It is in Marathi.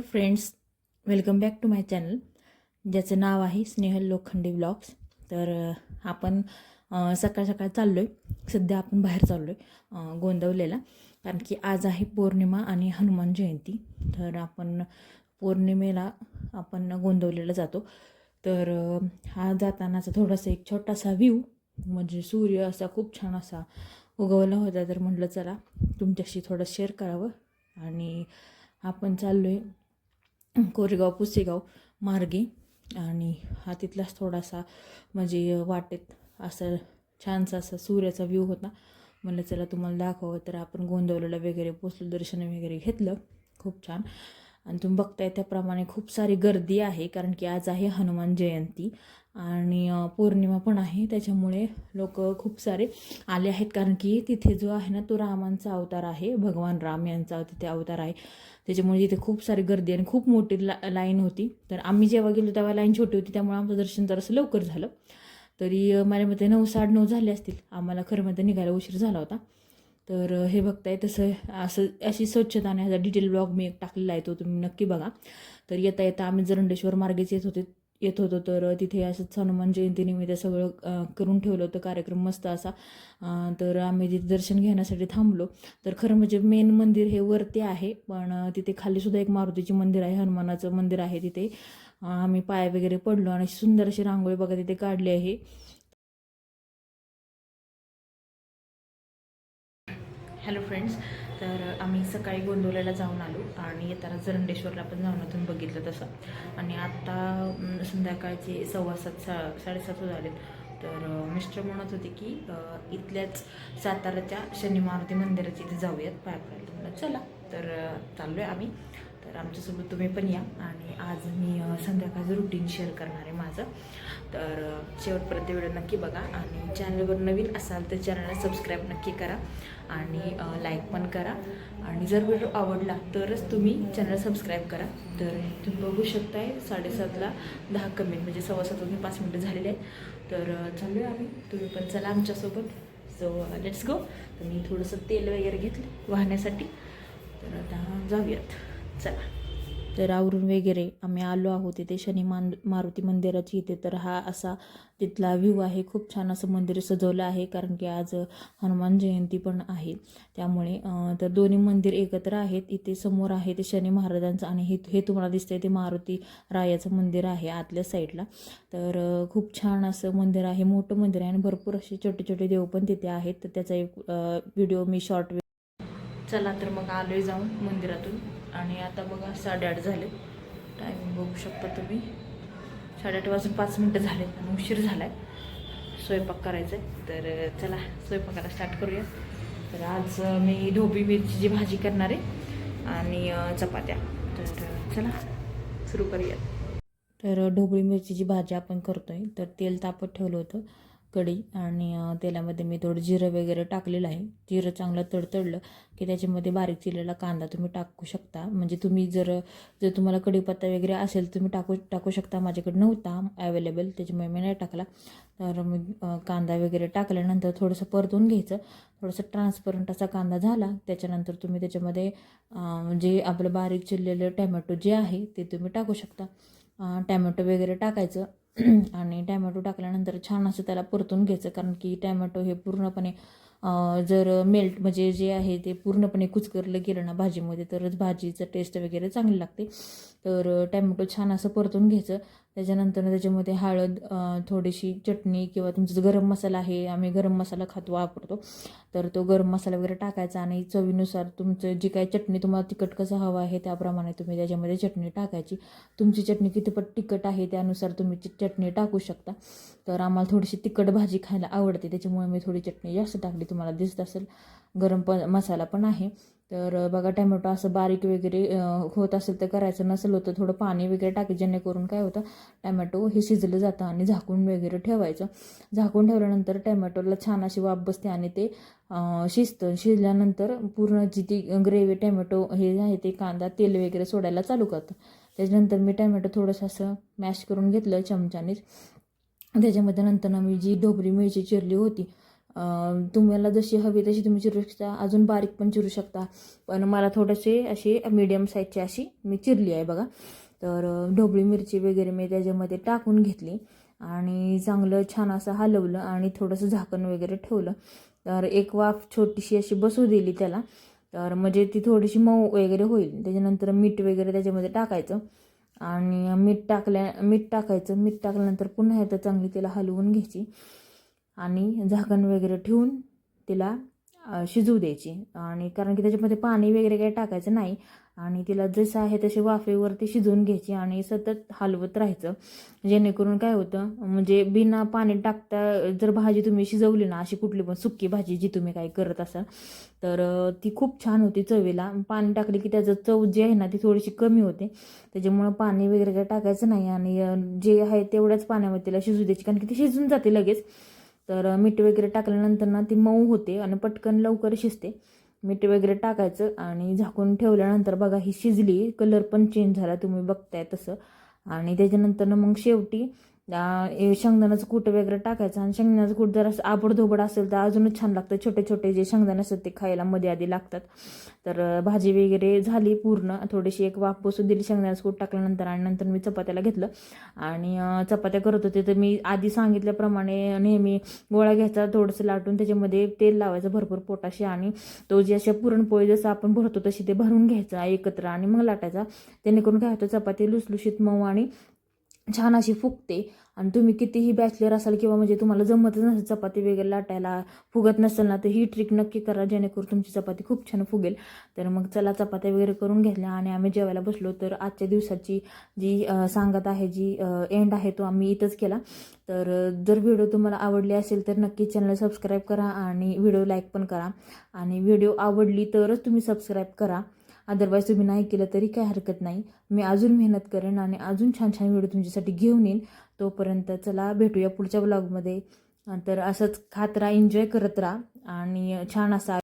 Friends welcome back to my channel. ज्याचं नाव आहे स्नेहल लोखंडे ब्लॉग्स. तर आपण सकाळ सकाळ चाललो आहे सध्या आपण बाहेर चाललो आहे गोंदवलेला. कारण की आज आहे पौर्णिमा आणि हनुमान जयंती. तर आपण पौर्णिमेला आपण गोंदवलेला जातो. तर हा जातानाचा थोडासा एक छोटासा व्ह्यू म्हणजे सूर्य असा खूप छान असा उगवला होता. तर म्हटलं चला तुमच्याशी थोडं शेअर करावं. आणि आपण चाललो आहे कोरेगाव पुसेगाव मार्गे. आणि हा तिथलाच थोडासा म्हणजे वाटेत असं छानसा असा सूर्याचा व्ह्यू होता. म्हणलं चला तुम्हाला दाखवावं. तर आपण गोंदवलेला वगैरे पोचलो दर्शन वगैरे घेतलं. खूप छान. आणि तुम्ही बघताय त्याप्रमाणे खूप सारी गर्दी आहे. कारण की आज आहे हनुमान जयंती. आणि पौर्णिमा पण आहे त्याच्यामुळे लोक खूप सारे आले आहेत. कारण की तिथे जो आहे ना तो रामांचा अवतार आहे. भगवान राम यांचा तिथे अवतार आहे. त्याच्यामुळे तिथे खूप सारी गर्दी आणि खूप मोठी ला लाईन होती. तर आम्ही जेव्हा गेलो तेव्हा लाईन छोटी होती. त्यामुळे आमचं दर्शन जरासं लवकर झालं. तरी माझ्या मते नऊ साडेनऊ झाले असतील. आम्हाला खरं मध्ये निघायला उशीर झाला होता. तर हे बघताय तसं असं अशी स्वच्छता आणि ह्याचा डिटेल ब्लॉग मी एक टाकलेला आहे तो तुम्ही नक्की बघा. तर येता येता आम्ही जरंडेश्वर मार्गेच येत होते. येत होतो. तर तिथे असंच हनुमान म्हणजे जयंतीनिमित्त सगळं करून ठेवलं होतं. कार्यक्रम मस्त असा. तर आम्ही तिथे दर्शन घेण्यासाठी थांबलो. तर खरं म्हणजे मेन मंदिर हे वरती आहे. पण तिथे खालीसुद्धा एक मारुतीचे मंदिर आहे. हनुमानाचं मंदिर आहे तिथे. आम्ही पाय वगैरे पडलो आणि सुंदर अशी रांगोळी बघा तिथे काढली आहे. हॅलो फ्रेंड्स तर आम्ही सकाळी गोंदवल्याला जाऊन आलो आणि येताना जरंडेश्वरला पण जाऊन तुम्ही बघितलं तसं. आणि आत्ता संध्याकाळचे सव्वा सात सा साडेसात झालेत. तर मिस्टर म्हणत होते की इथल्याच साताराच्या शनी मारुती मंदिराच्या इथे जाऊयात पाय पडायला म्हणलं चला तर चाललो आहे आम्ही. तर आमच्यासोबत तुम्ही पण या आणि आज मी संध्याकाळचं रुटीन शेअर करणार आहे माझं. तर शेवटपर्यंत व्हिडिओ नक्की बघा आणि चॅनलवर नवीन असाल तर चॅनलला सबस्क्राईब नक्की करा आणि लाईक पण करा. आणि जर व्हिडिओ आवडला तरच तुम्ही चॅनल सबस्क्राईब करा. तर तुम्ही बघू शकताय साडेसातला दहा कमी म्हणजे सव्वा सात वाजून पाच मिनटं झालेले आहेत. तर अं, चालू आहे आम्ही. तुम्ही पण चला आमच्यासोबत. सो लेट्स गो तर मी थोडंसं तेल वगैरे घेतलं वाहण्यासाठी. तर आता जाऊयात. चला. तर आवरून वगैरे आम्ही आलो आहोत तिथे शनी मान मारुती मंदिराची इथे. तर हा असा तिथला व्ह्यू आहे. खूप छान असं मंदिर सजवलं आहे कारण की आज हनुमान जयंती पण आहे. त्यामुळे तर दोन्ही मंदिर एकत्र आहेत. इथे समोर आहे ते शनी महाराजांचं आणि हे हे तुम्हाला दिसतंय ते मारुती रायाचं मंदिर आहे आतल्या साईडला. तर खूप छान असं मंदिर आहे. मोठं मंदिर आहे आणि भरपूर असे छोटे छोटे देव पण तिथे आहेत. तर त्याचा एक व्हिडिओ मी शॉर्ट चला तर मग आलोय जाऊन मंदिरातून. आणि आता बघा साडेआठ झाले. टायमिंग बघू शकता तुम्ही. साडेआठ वाजून पाच मिनटं झाले आणि उशीर झाला आहे स्वयंपाक करायचा आहे तर चला स्वयंपाकाला स्टार्ट करूया. तर आज मी ढोबी मिरचीची भाजी करणार आहे आणि चपात्या. तर चला सुरू करूयात. तर ढोबळी मिरचीची भाजी आपण करतोय. तर तेल तापत ठेवलं होतं. कढी आणि तेलामध्ये मी थोडं जिरं वगैरे टाकलेलं आहे. जिरं चांगलं तडतडलं की त्याच्यामध्ये बारीक चिरलेला कांदा तुम्ही टाकू शकता. म्हणजे तुम्ही जर जर तुम्हाला कढीपत्ता वगैरे असेल तुम्ही टाकू टाकू शकता. माझ्याकडे नव्हता अवेलेबल त्याच्यामुळे मी नाही टाकला. तर मग कांदा वगैरे टाकल्यानंतर थोडंसं परतून घ्यायचं. थोडंसं ट्रान्सपरंट असा कांदा झाला. त्याच्यानंतर तुम्ही त्याच्यामध्ये जे आपलं बारीक चिरलेलं टॅमॅटो जे आहे ते तुम्ही टाकू शकता. टॅमॅटो वगैरे टाकायचं. आणि टॅमॅटो टाकल्यानंतर छान असं त्याला परतून घ्यायचं कारण की टॅमॅटो हे पूर्णपणे जर मेल्ट म्हणजे जे आहे ते पूर्णपणे कुचकरलं गेलं ना भाजीमध्ये तरच भाजीचं टेस्ट वगैरे चांगली लागते. तर टॅमॅटो छान असं परतून घ्यायचं. त्याच्यानंतर त्याच्यामध्ये हळद थोडीशी चटणी किंवा तुमचा जो गरम मसाला आहे आम्ही गरम मसाला खातो वापरतो. तर तो गरम मसाला वगैरे टाकायचा आणि चवीनुसार तुमचं जी काय चटणी तुम्हाला तिखट कसं हवं आहे त्याप्रमाणे तुम्ही त्याच्यामध्ये चटणी टाकायची. तुमची चटणी कितीपट तिखट आहे त्यानुसार तुम्ही चटणी टाकू शकता. तर आम्हाला थोडीशी तिखट भाजी खायला आवडते त्याच्यामुळे मी थोडी चटणी जास्त टाकली तुम्हाला दिसत असेल. गरम प मसाला पण आहे. तर बघा टॅमॅटो असं बारीक वगैरे होत असेल तर करायचं नसेल होतं थोडं पाणी वगैरे टाकी जेणेकरून काय होतं टॅमॅटो हे शिजलं जातं आणि झाकून वगैरे ठेवायचं. झाकून ठेवल्यानंतर टॅमॅटोला छान अशी वाफ बसते आणि ते शिजतं. शिजल्यानंतर पूर्ण जी ती ग्रेव्ही टॅमॅटो हे आहे ते कांदा तेल वगैरे सोडायला चालू करतं. त्याच्यानंतर मी टॅमॅटो थोडंसं असं मॅश करून घेतलं चमच्यानेच. त्याच्यामध्ये नंतर मी जी ढोबरी मिरची चिरली होती तुम्हाला जशी हवी तशी तुम्ही चिरू शकता. अजून बारीक पण चिरू शकता. पण मला थोडेसे अशी मीडियम साईजची अशी मी चिरली आहे बघा. तर ढोबळी मिरची वगैरे मी त्याच्यामध्ये टाकून घेतली. आणि चांगलं छान असं हलवलं आणि थोडंसं झाकण वगैरे ठेवलं. तर एक वाफ छोटीशी अशी बसू दिली त्याला. तर म्हणजे ती थोडीशी मऊ वगैरे होईल. त्याच्यानंतर मीठ वगैरे त्याच्यामध्ये टाकायचं. आणि मीठ टाकल्या मीठ टाकायचं. मीठ टाकल्यानंतर पुन्हा एकदा चांगली त्याला हलवून घ्यायची. आणि झाकण वगैरे ठेवून तिला शिजू शिजवू द्यायची. आणि कारण की त्याच्यामध्ये पाणी वगैरे काही टाकायचं नाही. आणि तिला जसं आहे तसे वाफेवरती शिजवून घ्यायची आणि सतत हलवत राहायचं. जेणेकरून काय होतं म्हणजे बिना पाणी टाकता जर भाजी तुम्ही शिजवली ना अशी कुठली पण सुक्की भाजी जी तुम्ही काही करत असाल तर ती खूप छान होती चवीला. पाणी टाकली की त्याचं चव जी आहे ना ती थोडीशी कमी होते. त्याच्यामुळं पाणी वगैरे काही टाकायचं नाही. आणि जे आहे तेवढ्याच पाण्यामध्ये तिला शिजू द्यायची. कारण की ती शिजून जाते लगेच. तर मीठ वगैरे टाकल्यानंतर ना ती मऊ होते आणि पटकन लवकर शिजते. मीठ वगैरे टाकायचं आणि झाकून ठेवल्यानंतर बघा ही शिजली कलर पण चेंज झाला तुम्ही बघताय तसं. आणि त्याच्यानंतर मग शेवटी शेंगदाण्याचं कूट वगैरे टाकायचं आणि शेंगदाण्याचं कूट जर असं आबडधोबड असेल तर अजूनच छान लागतं. छोटे छोटे जे शेंगदाणे असतात ते खायला मध्ये आधी लागतात. तर भाजी वगैरे झाली पूर्ण. थोडीशी एक वाफ बसू दिली शेंगदाण्याचं कूट टाकल्यानंतर आणि नंतर मी चपात्याला घेतलं. आणि चपात्या करत होते तर मी आधी सांगितल्याप्रमाणे नेहमी गोळा घ्यायचा थोडंसं लाटून त्याच्यामध्ये तेल लावायचं भरपूर पोटाशी आणि तो जे अशा पुरणपोळी जसं आपण भरतो तशी ते भरून घ्यायचा एकत्र आणि मग लाटायचा. जेणेकरून काय होतं चपाती लुसलुशीत मऊ आणि छान अशी फुगते. आणि तुम्ही कितीही बॅचलर असाल किंवा म्हणजे तुम्हाला जमतच नसेल चपाती वगैरे लाटायला फुगत नसेल ना तर ही ट्रिक नक्की करा जेणेकरून तुमची चपाती खूप छान फुगेल. तर मग चला चपात्या वगैरे करून घेतल्या आणि आम्ही जेवायला बसलो. तर आजच्या दिवसाची जी सांगत आहे जी एंड आहे तो आम्ही इथंच केला. तर जर व्हिडिओ तुम्हाला आवडली असेल तर नक्की चॅनल सबस्क्राईब करा आणि व्हिडिओ लाईक पण करा. आणि व्हिडिओ आवडली तरच तुम्ही सबस्क्राईब करा. अदरवाईज तुम्ही नाही केलं तरी काही हरकत नाही. मी अजून मेहनत करेन आणि अजून छान छान व्हिडिओ तुमच्यासाठी घेऊन येईन. तोपर्यंत चला भेटूया पुढच्या ब्लॉगमध्ये तर असंच खात राहा एन्जॉय करत राहा आणि छान असा